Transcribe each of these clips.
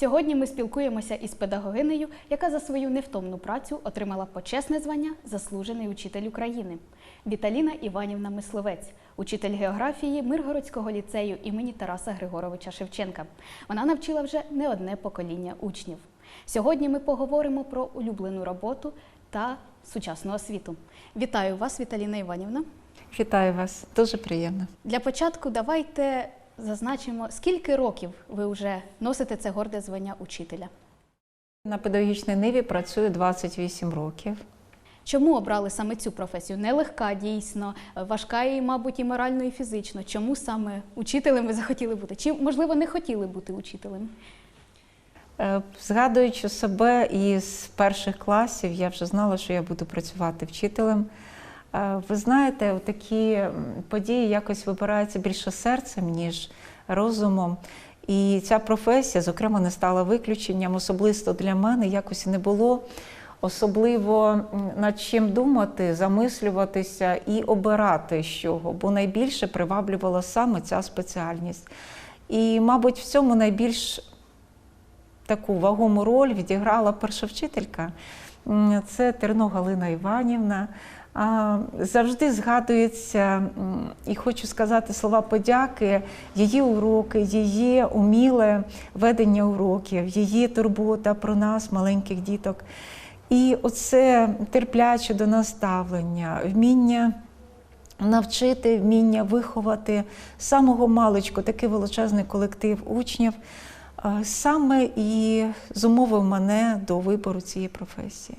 Сьогодні ми спілкуємося із педагогинею, яка за свою невтомну працю отримала почесне звання Заслужений учитель України. Віталіна Іванівна Мисловець, учитель географії Миргородського ліцею імені Тараса Григоровича Шевченка. Вона навчила вже не одне покоління учнів. Сьогодні ми поговоримо про улюблену роботу та сучасну освіту. Вітаю вас, Віталіна Іванівна. Вітаю вас, дуже приємно. Для початку давайте зазначимо, скільки років ви вже носите це горде звання учителя. На педагогічній ниві працюю 28 років. Чому обрали саме цю професію? Нелегка, дійсно, важка і, мабуть, і морально, і фізично. Чому саме учителем ви захотіли бути? Чи, можливо, не хотіли бути учителем? Е, Згадуючи себе із перших класів, я вже знала, що я буду працювати вчителем. Е, Ви знаєте, такі події якось вибираються більше серцем, ніж розумом. І ця професія, зокрема, не стала виключенням. Особисто для мене якось не було особливо над чим думати, замислюватися і обирати з чого, бо найбільше приваблювала саме ця спеціальність. І, мабуть, в цьому найбільш таку вагому роль відіграла перша вчителька. Це Терно Галина Іванівна. Завжди згадується, і хочу сказати слова подяки, її уроки, її уміле ведення уроків, її турбота про нас, маленьких діток. І оце терпляче до нас ставлення, вміння навчити, вміння виховати з самого маличку такий величезний колектив учнів. Е, Саме і зумовив мене до вибору цієї професії.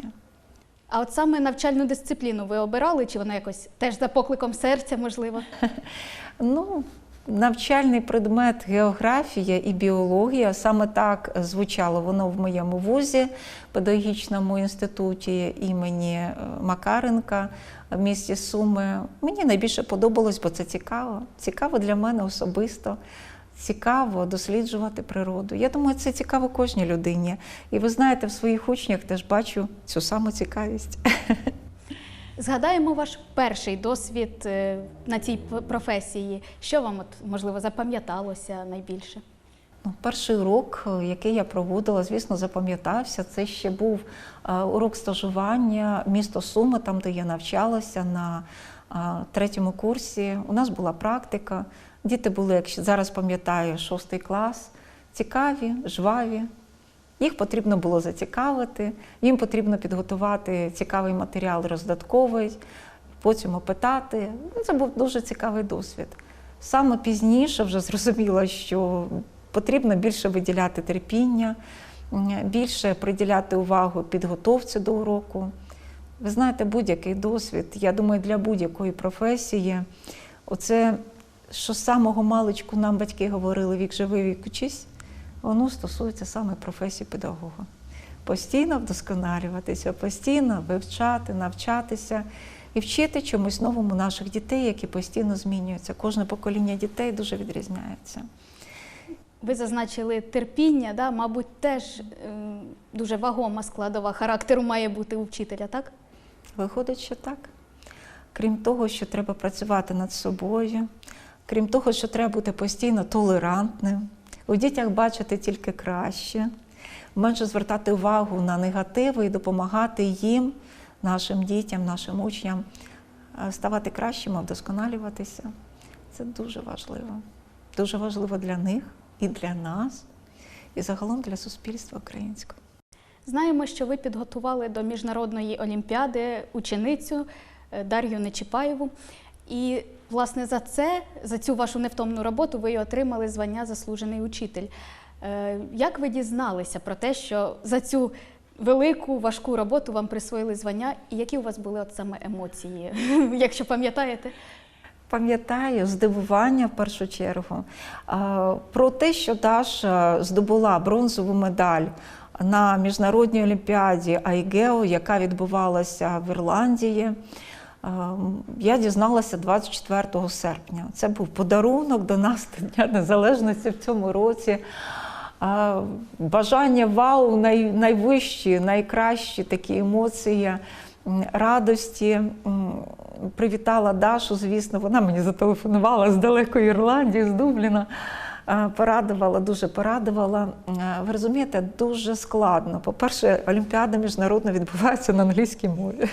А от саме навчальну дисципліну ви обирали, чи вона якось теж за покликом серця, можливо? Ну, навчальний предмет географія і біологія саме так звучало воно в моєму вузі, педагогічному інституті імені е, Макаренка в місті Суми. Мені найбільше подобалось, бо це цікаво. Цікаво для мене особисто. Цікаво досліджувати природу. Я думаю, це цікаво кожній людині. І ви знаєте, в своїх учнях теж бачу цю саму цікавість. Згадаємо ваш перший досвід е, на цій професії. Що вам, от, можливо, запам'яталося найбільше? Ну, перший урок, е, який я проводила, звісно, запам'ятався. Це ще був е, урок стажування місто Суми, там, де я навчалася на третьому курсі. У нас була практика. Діти були, як зараз пам'ятаю, шостий клас, цікаві, жваві. Їх потрібно було зацікавити, їм потрібно підготувати цікавий матеріал роздатковий, потім опитати. Ну, Це був дуже цікавий досвід. Саме пізніше вже зрозуміла, що потрібно більше виділяти терпіння, більше приділяти увагу підготовці до уроку. Ви знаєте, будь-який досвід, я думаю, для будь-якої професії, оце, що з самого маличку нам батьки говорили вік живий, вік учись, воно стосується саме професії педагога. Постійно вдосконалюватися, постійно вивчати, навчатися і вчити чомусь новому наших дітей, які постійно змінюються. Кожне покоління дітей дуже відрізняється. Ви зазначили терпіння, да? мабуть, теж е, дуже вагома складова характеру має бути у вчителя, так? Виходить, що так. Крім того, що треба працювати над собою, крім того, що треба бути постійно толерантним, у дітях бачити тільки краще, менше звертати увагу на негативи і допомагати їм, нашим дітям, нашим учням, е, ставати кращими, вдосконалюватися. Це дуже важливо. Дуже важливо для них і для нас, і загалом для суспільства українського. Знаємо, що ви підготували до міжнародної олімпіади ученицю е, Дар'ю Нечіпаєву. І, власне, за це, за цю вашу невтомну роботу, ви й отримали звання заслужений учитель. Е, Як ви дізналися про те, що за цю велику важку роботу вам присвоїли звання, і які у вас були от саме емоції, якщо пам'ятаєте? Пам'ятаю здивування в першу чергу про те, що Даша здобула бронзову медаль на міжнародній олімпіаді Айгео, яка відбувалася в Ірландії. А, Я дізналася 24 серпня. Це був подарунок до нас до Дня Незалежності в цьому році. Бажання вау, най, найвищі, найкращі такі емоції радості. Привітала Дашу, звісно, вона мені зателефонувала з далекої Ірландії, з Дубліна. порадувала, дуже порадувала. Ви розумієте, дуже складно. По-перше, Олімпіада міжнародна відбувається на англійській мові.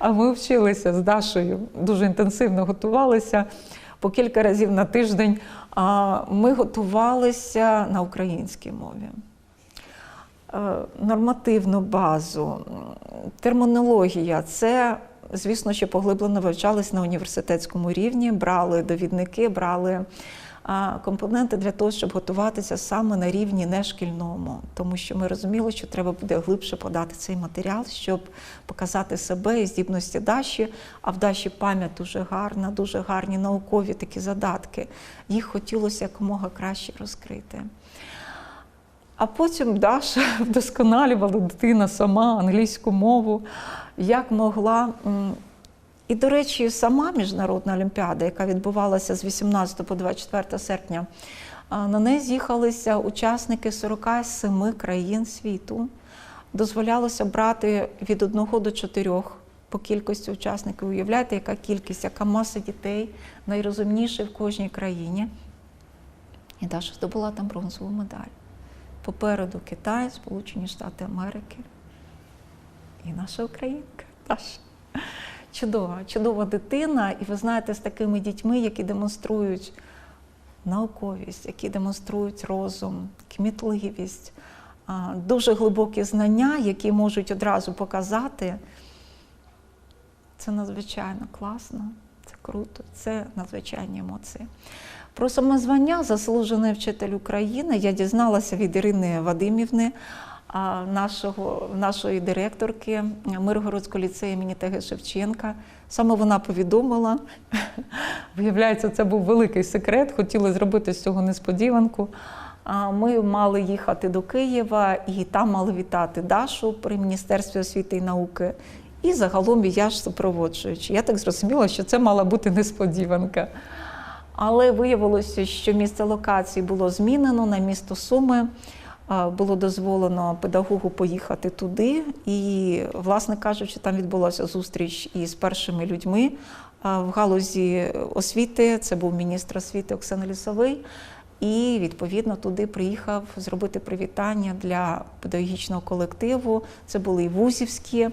А ми вчилися з Дашою, дуже інтенсивно готувалися по кілька разів на тиждень. А ми готувалися на українській мові. Е, Нормативну базу, термінологія це, звісно, що поглиблено вивчались на університетському рівні, брали довідники, брали компоненти для того, щоб готуватися саме на рівні нешкільному, тому що ми розуміли, що треба буде глибше подати цей матеріал, щоб показати себе і здібності Даші. А в Даші пам'ять дуже гарна, дуже гарні наукові такі задатки. Їх хотілося якомога краще розкрити. А потім Даша вдосконалювала дитина сама англійську мову, як могла. І, до речі, сама міжнародна олімпіада, яка відбувалася з 18 по 24 серпня, на неї з'їхалися учасники 47 країн світу. Дозволялося брати від 1 до 4 по кількості учасників. Уявляєте, яка кількість, яка маса дітей, найрозумніші в кожній країні. І Даша здобула там бронзову медаль. Попереду Китай, Сполучені Штати Америки і наша українка Даша. Чудова, чудова дитина. І ви знаєте, з такими дітьми, які демонструють науковість, які демонструють розум, кмітливість, дуже глибокі знання, які можуть одразу показати. Це надзвичайно класно, це круто, це надзвичайні емоції. Про самозвання заслужений вчитель України я дізналася від Ірини Вадимівни, нашого, нашої директорки Миргородського ліцею імені Т.Г. Шевченка. Саме вона повідомила. Виявляється, це був великий секрет. Хотіли зробити з цього несподіванку. Ми мали їхати до Києва і там мали вітати Дашу при Міністерстві освіти і науки. І загалом я ж супроводжуючи. Я так зрозуміла, що це мала бути несподіванка. Але виявилося, що місце локації було змінено на місто Суми. Було дозволено педагогу поїхати туди, і, власне кажучи, там відбулася зустріч із першими людьми в галузі освіти. Це був міністр освіти Оксана Лісовий. І відповідно туди приїхав зробити привітання для педагогічного колективу. Це були і вузівські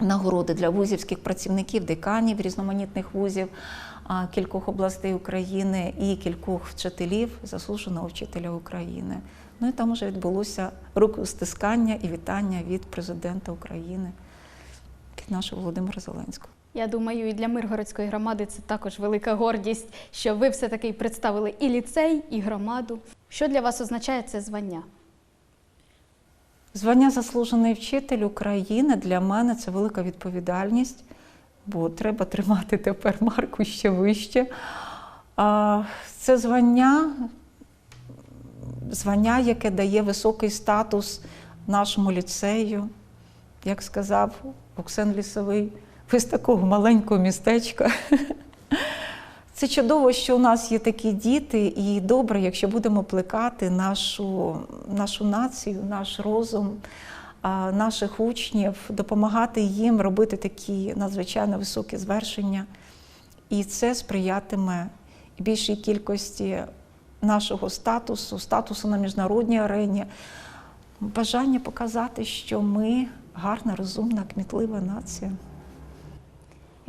нагороди для вузівських працівників, деканів різноманітних вузів кількох областей України і кількох вчителів, заслуженого вчителя України. Ну і там вже відбулося рукостискання і вітання від президента України, від нашого Володимира Зеленського. Я думаю, і для Миргородської громади це також велика гордість, що ви все-таки представили і ліцей, і громаду. Що для вас означає це звання? Звання заслужений вчитель України для мене це велика відповідальність, бо треба тримати тепер марку ще вище. Це звання, звання, яке дає високий статус нашому ліцею, як сказав Оксен Лісовий, ви з такого маленького містечка. Це чудово, що у нас є такі діти, і добре, якщо будемо плекати нашу, нашу націю, наш розум, наших учнів, допомагати їм робити такі надзвичайно високі звершення. І це сприятиме більшій кількості нашого статусу, статусу на міжнародній арені, бажання показати, що ми гарна, розумна, кмітлива нація.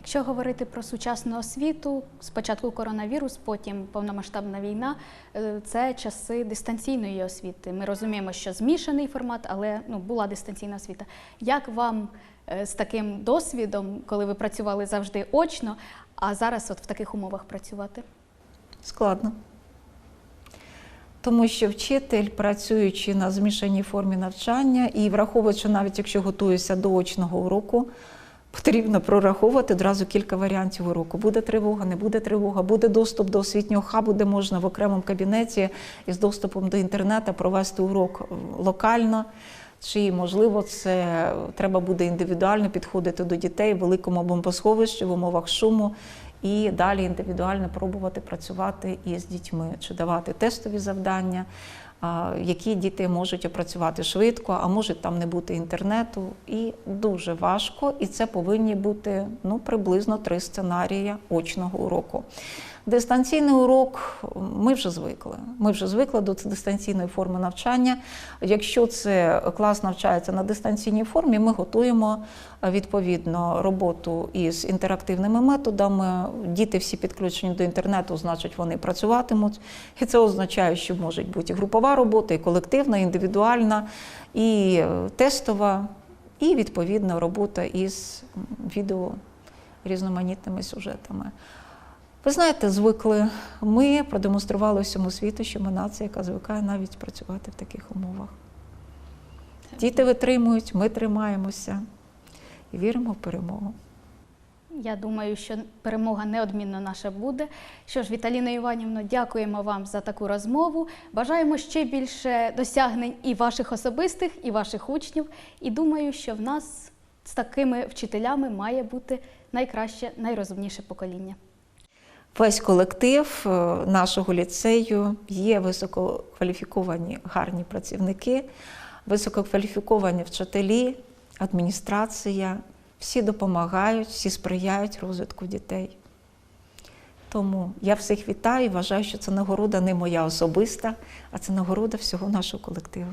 Якщо говорити про сучасну освіту, спочатку коронавірус, потім повномасштабна війна, е, це часи дистанційної освіти. Ми розуміємо, що змішаний формат, але ну, була дистанційна освіта. Як вам е, з таким досвідом, коли ви працювали завжди очно, а зараз от в таких умовах працювати? Складно. Тому що вчитель, працюючи на змішаній формі навчання і враховуючи, навіть якщо готується до очного уроку, потрібно прораховувати одразу кілька варіантів уроку. Буде тривога, не буде тривога, буде доступ до освітнього хабу, де можна в окремому кабінеті із доступом до інтернету провести урок локально. Чи можливо це треба буде індивідуально підходити до дітей в великому бомбосховищі в умовах шуму і далі індивідуально пробувати працювати із дітьми, чи давати тестові завдання, які діти можуть опрацювати швидко, а може там не бути інтернету. І дуже важко, і це повинні бути ну, приблизно три сценарії очного уроку. Дистанційний урок ми вже звикли. Ми вже звикли до дистанційної форми навчання. Якщо це клас навчається на дистанційній формі, ми готуємо е, відповідно роботу із інтерактивними методами. Діти всі підключені до інтернету, значить, вони працюватимуть. І це означає, що може бути і групова робота, і колективна, і індивідуальна, і е, тестова, і відповідно робота із відео різноманітними сюжетами. Ви знаєте, звикли. Ми продемонстрували всьому світу, що ми нація, яка звикає навіть працювати в таких умовах. Діти витримують, ми тримаємося і віримо в перемогу. Я думаю, що перемога неодмінно наша буде. Що ж, Віталіна Іванівно, дякуємо вам за таку розмову. Бажаємо ще більше досягнень і ваших особистих, і ваших учнів. І думаю, що в нас з такими вчителями має бути найкраще, найрозумніше покоління. Весь колектив е, нашого ліцею є висококваліфіковані гарні працівники, висококваліфіковані вчителі, адміністрація. Всі допомагають, всі сприяють розвитку дітей. Тому я всіх вітаю і вважаю, що це нагорода не моя особиста, а це нагорода всього нашого колективу.